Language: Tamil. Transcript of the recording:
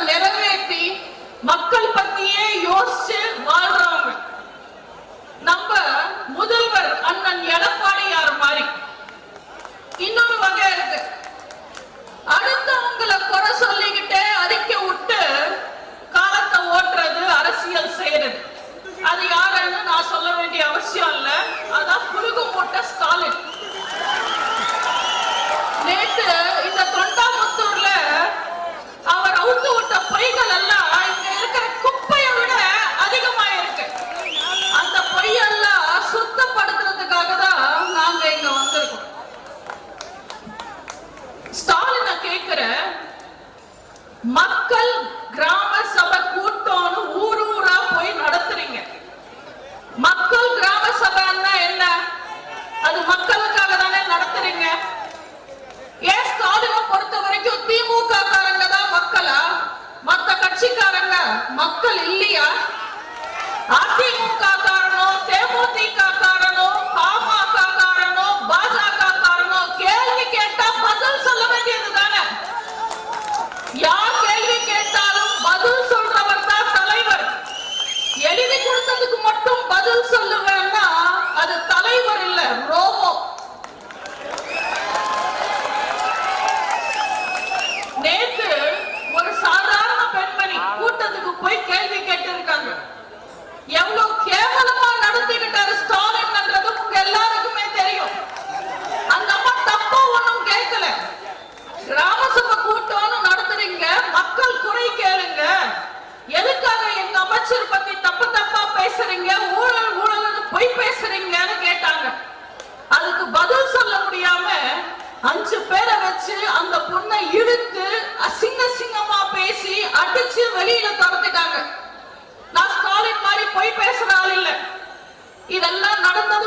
அதை மக்கள் கிராம சபை கூட்டம்னு ஊர் ஊரா போய் நடத்துறீங்க. மக்கள் கிராம சபைன்னா என்ன? அது மக்களுக்காக தானே நடத்துறீங்க. ஏன் ஸ்டாலினை பொறுத்த வரைக்கும் திமுக காரங்க தான் மக்களா? மத்த கட்சிக்காரங்க மக்கள் இல்லையா? அதிமுக காரணம் தேமுதிக கூட்டத்துக்கு போய் கேள்வி கேட்டிருக்காங்க. எவ்வளவு கேவலமா நடத்திக்கிட்டாரு ஸ்டாலின்ன்றது உங்க எல்லாருக்குமே தெரியும். அந்த அம்மா தப்பா ஒண்ணும் கேட்கல. கிராமசபை கூட்டம்னு நடத்துறீங்க மக்கள் குறை கேளுங்க. எதுக்காக எங்க அமைச்சர் பத்தி தப்பு தப்பா பேசுறீங்க ஊழல் ஊழல் பொய் பேசுறீங்கன்னு கேட்டாங்க. அதுக்கு பதில் சொல்ல முடியாம அஞ்சு பேரை வச்சு அந்த பொண்ணை இழுத்து அசிங்க இதெல்லாம் நடந்தது